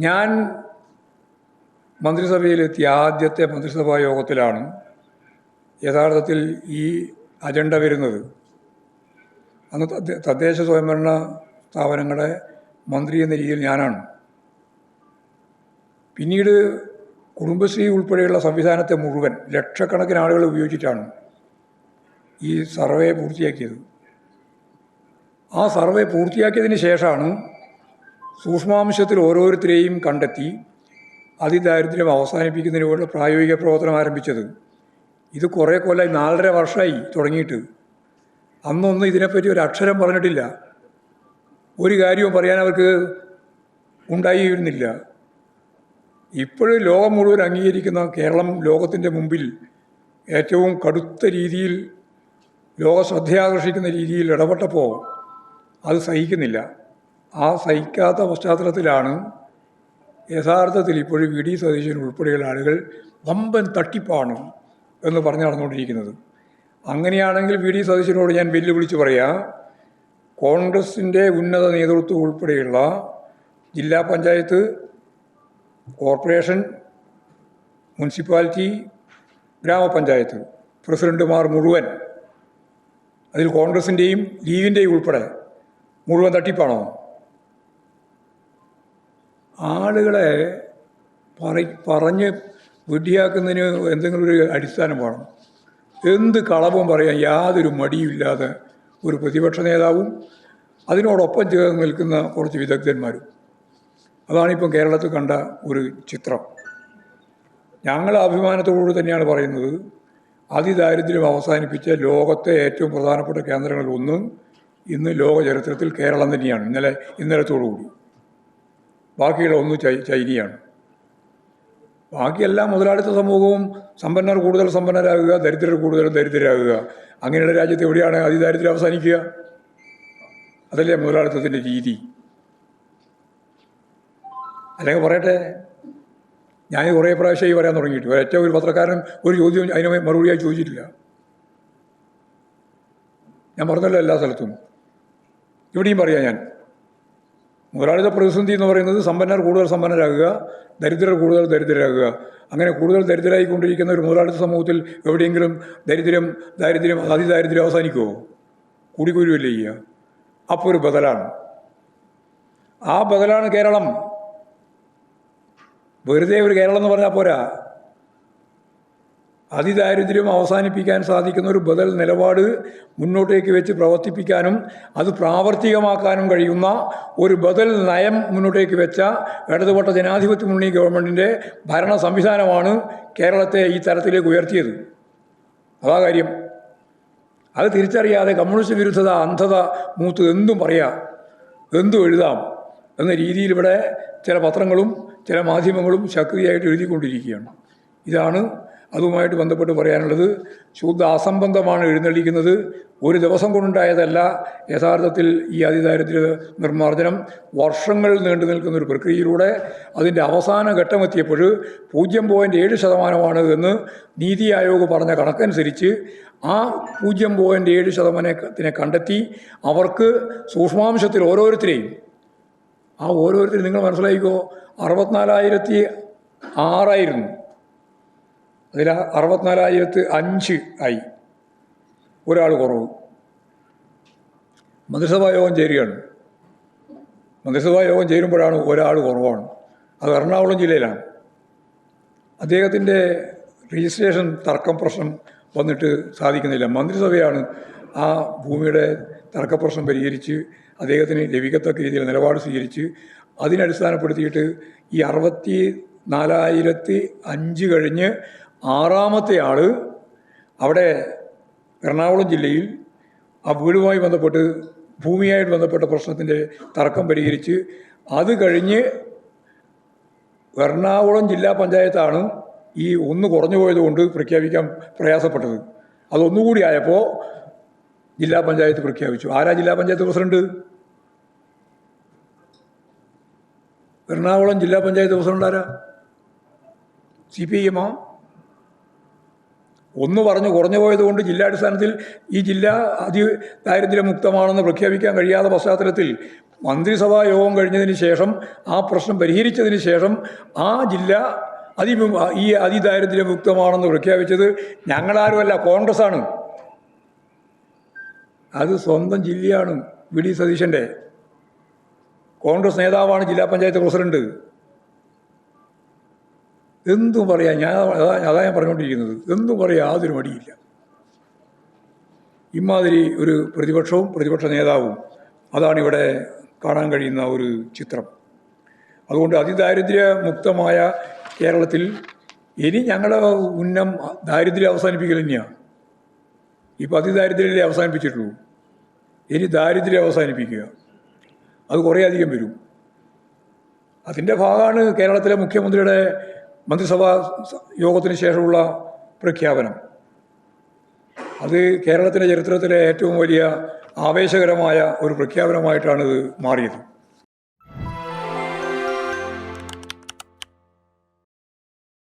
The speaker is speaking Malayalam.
ഞാൻ മന്ത്രിസഭയിലെത്തിയ ആദ്യത്തെ മന്ത്രിസഭാ യോഗത്തിലാണ് യഥാർത്ഥത്തിൽ ഈ അജണ്ട വരുന്നത്. അന്ന് തദ്ദേ- തദ്ദേശ സ്വയംഭരണ സ്ഥാപനങ്ങളെ മന്ത്രി എന്ന രീതിയിൽ ഞാനാണ്. പിന്നീട് കുടുംബശ്രീ ഉൾപ്പെടെയുള്ള സംവിധാനത്തെ മുഴുവൻ ലക്ഷക്കണക്കിന് ആളുകൾ ഉപയോഗിച്ചിട്ടാണ് ഈ സർവേ പൂർത്തിയാക്കിയത്. ആ സർവേ പൂർത്തിയാക്കിയതിന് ശേഷമാണ് സൂക്ഷ്മാംശത്തിൽ ഓരോരുത്തരെയും കണ്ടെത്തി അതിദാരിദ്ര്യം അവസാനിപ്പിക്കുന്നതിനുള്ള പ്രായോഗിക പ്രവർത്തനം ആരംഭിച്ചത്. ഇത് കുറേ കൊല്ലമായി നാലര വർഷമായി തുടങ്ങിയിട്ട്. അന്നൊന്നും ഇതിനെപ്പറ്റി ഒരു അക്ഷരം പറഞ്ഞിട്ടില്ല. ഒരു കാര്യവും പറയാൻ അവർക്ക് ഉണ്ടായിരുന്നില്ല. ഇപ്പോഴും ലോകം മുഴുവൻ അംഗീകരിക്കുന്ന കേരളം ലോകത്തിന്റെ മുമ്പിൽ ഏറ്റവും കടുത്ത രീതിയിൽ ലോക ശ്രദ്ധയാകർഷിക്കുന്ന രീതിയിൽ ഇടപെട്ടപ്പോൾ അത് സഹിക്കുന്നില്ല. ആ സഹിക്കാത്ത പശ്ചാത്തലത്തിലാണ് യഥാർത്ഥത്തിൽ ഇപ്പോഴും വി. ഡി. സതീശൻ ഉൾപ്പെടെയുള്ള ആളുകൾ വമ്പൻ തട്ടിപ്പാണ് എന്ന് പറഞ്ഞു നടന്നുകൊണ്ടിരിക്കുന്നത്. അങ്ങനെയാണെങ്കിൽ വി. ഡി. സതീശനോട് ഞാൻ വെല്ലുവിളിച്ച് പറയാം കോൺഗ്രസിന്റെ ഉന്നത നേതൃത്വം ഉൾപ്പെടെയുള്ള ജില്ലാ പഞ്ചായത്ത് കോർപ്പറേഷൻ മുനിസിപ്പാലിറ്റി ഗ്രാമപഞ്ചായത്ത് പ്രസിഡന്റുമാർ മുഴുവൻ അതിൽ കോൺഗ്രസിന്റെയും ലീഗിന്റെയും ഉൾപ്പെടെ മുഴുവൻ തട്ടിപ്പാണോ? ആളുകളെ പറ പറഞ്ഞ് വിഡ്ഢിയാക്കുന്നതിന് എന്തെങ്കിലും ഒരു അടിസ്ഥാനം വേണം. എന്ത് കളവും പറയാൻ യാതൊരു മടിയുമില്ലാതെ ഒരു പ്രതിപക്ഷ നേതാവും അതിനോടൊപ്പം ചേർന്ന് നിൽക്കുന്ന കുറച്ച് വിദഗ്ധന്മാരും. അതാണിപ്പം കേരളത്തിൽ കണ്ട ഒരു ചിത്രം. ഞങ്ങൾ അഭിമാനത്തോടു തന്നെയാണ് പറയുന്നത് അതിദാരിദ്ര്യം അവസാനിപ്പിച്ച ലോകത്തെ ഏറ്റവും പ്രധാനപ്പെട്ട കേന്ദ്രങ്ങളിൽ ഒന്ന് ഇന്ന് ലോക ചരിത്രത്തിൽ കേരളം തന്നെയാണ്. ഇന്നലെ ഇന്നലത്തോടുകൂടി. ബാക്കിയുള്ള ഒന്ന് ചൈനയാണ്. ബാക്കിയെല്ലാം മുതലാളിത്ത സമൂഹവും സമ്പന്നർ കൂടുതൽ സമ്പന്നരാകുക ദരിദ്രർ കൂടുതൽ ദരിദ്രരാകുക. അങ്ങനെയുള്ള രാജ്യത്ത് എവിടെയാണ് അതിദാരിദ്ര്യം അവസാനിക്കുക? അതല്ലേ മുതലാളിത്തത്തിന്റെ രീതി. അല്ലെങ്കിൽ പറയട്ടെ ഞാൻ കുറേ പ്രാവശ്യം ഈ പറയാൻ തുടങ്ങിയിട്ട്. ഒരൊറ്റ ഒരു പത്രക്കാരൻ ഒരു ചോദ്യം അതിന് മറുപടിയായി ചോദിച്ചിട്ടില്ല. ഞാൻ പറഞ്ഞല്ലോ എല്ലാ സ്ഥലത്തും. ഇവിടെയും പറയാം ഞാൻ. മുതലാളിത്ത പ്രതിസന്ധി എന്ന് പറയുന്നത് സമ്പന്നർ കൂടുതൽ സമ്പന്നരാകുക ദരിദ്രർ കൂടുതൽ ദരിദ്രരാകുക. അങ്ങനെ കൂടുതൽ ദരിദ്രരായിക്കൊണ്ടിരിക്കുന്ന ഒരു മുതലാളിത്ത സമൂഹത്തിൽ എവിടെയെങ്കിലും ദരിദ്രം ദാരിദ്ര്യം അതിദാരിദ്ര്യം അവസാനിക്കുമോ കൂടിക്കൂരുവല്ല ചെയ്യുക? അപ്പോൾ ഒരു ബദലാണ്. ആ ബദലാണ് കേരളം. വെറുതെ ഒരു കേരളം എന്ന് പറഞ്ഞാൽ പോരാ. അതിദാരിദ്ര്യം അവസാനിപ്പിക്കാൻ സാധിക്കുന്ന ഒരു ബദൽ നിലപാട് മുന്നോട്ടേക്ക് വെച്ച് പ്രവർത്തിപ്പിക്കാനും അത് പ്രാവർത്തികമാക്കാനും കഴിയുന്ന ഒരു ബദൽ നയം മുന്നോട്ടേക്ക് വെച്ച ഇടതുപെട്ട ജനാധിപത്യ മുന്നണി ഗവൺമെന്റിന്റെ ഭരണ സംവിധാനമാണ് കേരളത്തെ ഈ തരത്തിലേക്ക് ഉയർത്തിയത്. അതാ കാര്യം. അത് തിരിച്ചറിയാതെ കമ്മ്യൂണിസ്റ്റ് വിരുദ്ധത അന്ധത മൂത്ത് എന്തും പറയാം എന്തും എഴുതാം എന്ന രീതിയിൽ ഇവിടെ ചില പത്രങ്ങളും ചില മാധ്യമങ്ങളും ശക്തിയായിട്ട് എഴുതിക്കൊണ്ടിരിക്കുകയാണ്. ഇതാണ് അതുമായിട്ട് ബന്ധപ്പെട്ട് പറയാനുള്ളത് ശുദ്ധ അസംബന്ധമാണ് എഴുന്നള്ളിക്കുന്നത്. ഒരു ദിവസം കൊണ്ടുണ്ടായതല്ല. യഥാർത്ഥത്തിൽ ഈ അതിദാരിദ്ര്യ നിർമ്മാർജനം വർഷങ്ങൾ നീണ്ടു നിൽക്കുന്ന ഒരു പ്രക്രിയയിലൂടെ അതിന്റെ അവസാന ഘട്ടമെത്തിയപ്പോൾ പൂജ്യം പോയിന്റ് ഏഴ് ശതമാനമാണ് എന്ന് നീതി ആയോഗ് പറഞ്ഞ കണക്കനുസരിച്ച് ആ പൂജ്യം പോയിന്റ് ഏഴ് ശതമാനത്തിനെ കണ്ടെത്തി അവർക്ക് സൂക്ഷ്മാംശത്തിൽ ഓരോരുത്തരെയും ആ ഓരോരുത്തരും നിങ്ങൾ മനസ്സിലായിക്കോ അറുപത്തിനാലായിരത്തി ആറായിരുന്നു. അതിൽ അറുപത്തിനാലായിരത്തി അഞ്ച് ആയി. ഒരാൾ കുറവ്. മന്ത്രിസഭാ യോഗം ചേരുകയാണ്. മന്ത്രിസഭാ യോഗം ചേരുമ്പോഴാണ് ഒരാൾ കുറവാണ്. അത് എറണാകുളം ജില്ലയിലാണ്. അദ്ദേഹത്തിന്റെ രജിസ്ട്രേഷൻ തർക്കം പ്രശ്നം വന്നിട്ട് സാധിക്കുന്നില്ല. മന്ത്രിസഭയാണ് ആ ഭൂമിയുടെ തർക്കപ്രശ്നം പരിഹരിച്ച് അദ്ദേഹത്തിന് ലഭിക്കത്തക്ക രീതിയിൽ നിലപാട് സ്വീകരിച്ച് അതിനടിസ്ഥാനപ്പെടുത്തിയിട്ട് ഈ അറുപത്തി നാലായിരത്തി അഞ്ച് കഴിഞ്ഞ് ആറാമത്തെ ആൾ അവിടെ എറണാകുളം ജില്ലയിൽ ആ വീടുമായി ബന്ധപ്പെട്ട് ഭൂമിയായിട്ട് ബന്ധപ്പെട്ട പ്രശ്നത്തിന്റെ തർക്കം പരിഹരിച്ച് അത് കഴിഞ്ഞ് എറണാകുളം ജില്ലാ പഞ്ചായത്താണ് ഈ ഒന്ന് കുറഞ്ഞു പോയതുകൊണ്ട് പ്രഖ്യാപിക്കാൻ പ്രയാസപ്പെട്ടത്. അതൊന്നുകൂടി ആയപ്പോൾ ജില്ലാ പഞ്ചായത്ത് പ്രഖ്യാപിച്ചു. ആരാ ജില്ലാ പഞ്ചായത്ത് പ്രസിഡന്റ്? എറണാകുളം ജില്ലാ പഞ്ചായത്ത് പ്രസിഡന്റ് ആരാ? സി പി ഐ എമ്മാ? ഒന്ന് പറഞ്ഞു കുറഞ്ഞു പോയതുകൊണ്ട് ജില്ലാടിസ്ഥാനത്തിൽ ഈ ജില്ല അതി ദാരിദ്ര്യമുക്തമാണെന്ന് പ്രഖ്യാപിക്കാൻ കഴിയാത്ത പശ്ചാത്തലത്തിൽ മന്ത്രിസഭാ യോഗം കഴിഞ്ഞതിന് ശേഷം ആ പ്രശ്നം പരിഹരിച്ചതിന് ശേഷം ആ ജില്ല അതി ഈ അതിദാരിദ്ര്യമുക്തമാണെന്ന് പ്രഖ്യാപിച്ചത് ഞങ്ങളാരുമല്ല കോൺഗ്രസ്സാണ്. അത് സ്വന്തം ജില്ലയാണ് വി. ഡി. സതീശന്റെ. കോൺഗ്രസ് നേതാവാണ് ജില്ലാ പഞ്ചായത്ത് പ്രസിഡന്റ്. എന്തും പറയാം ഞാൻ അതാ ഞാൻ പറഞ്ഞുകൊണ്ടിരിക്കുന്നത്. എന്തും പറയാം യാതൊരു മടിയില്ല. ഇമാതിരി ഒരു പ്രതിപക്ഷവും പ്രതിപക്ഷ നേതാവും അതാണ് ഇവിടെ കാണാൻ കഴിയുന്ന ഒരു ചിത്രം. അതുകൊണ്ട് അതിദാരിദ്ര്യ മുക്തമായ കേരളത്തിൽ ഇനി ഞങ്ങളുടെ ഉന്നം ദാരിദ്ര്യം അവസാനിപ്പിക്കൽ തന്നെയാണ് ഇപ്പോൾ അതിദാരിദ്ര്യമല്ലേ അവസാനിപ്പിച്ചിട്ടുള്ളൂ. ഇനി ദാരിദ്ര്യം അവസാനിപ്പിക്കുക. അത് കുറേ അധികം വരും. അതിന്റെ ഭാഗമാണ് കേരളത്തിലെ മുഖ്യമന്ത്രിയുടെ മന്ത്രിസഭാ യോഗത്തിന് ശേഷമുള്ള പ്രഖ്യാപനം. അത് കേരളത്തിന്റെ ചരിത്രത്തിലെ ഏറ്റവും വലിയ ആവേശകരമായ ഒരു പ്രഖ്യാപനമായിട്ടാണ് ഇത് മാറിയത്.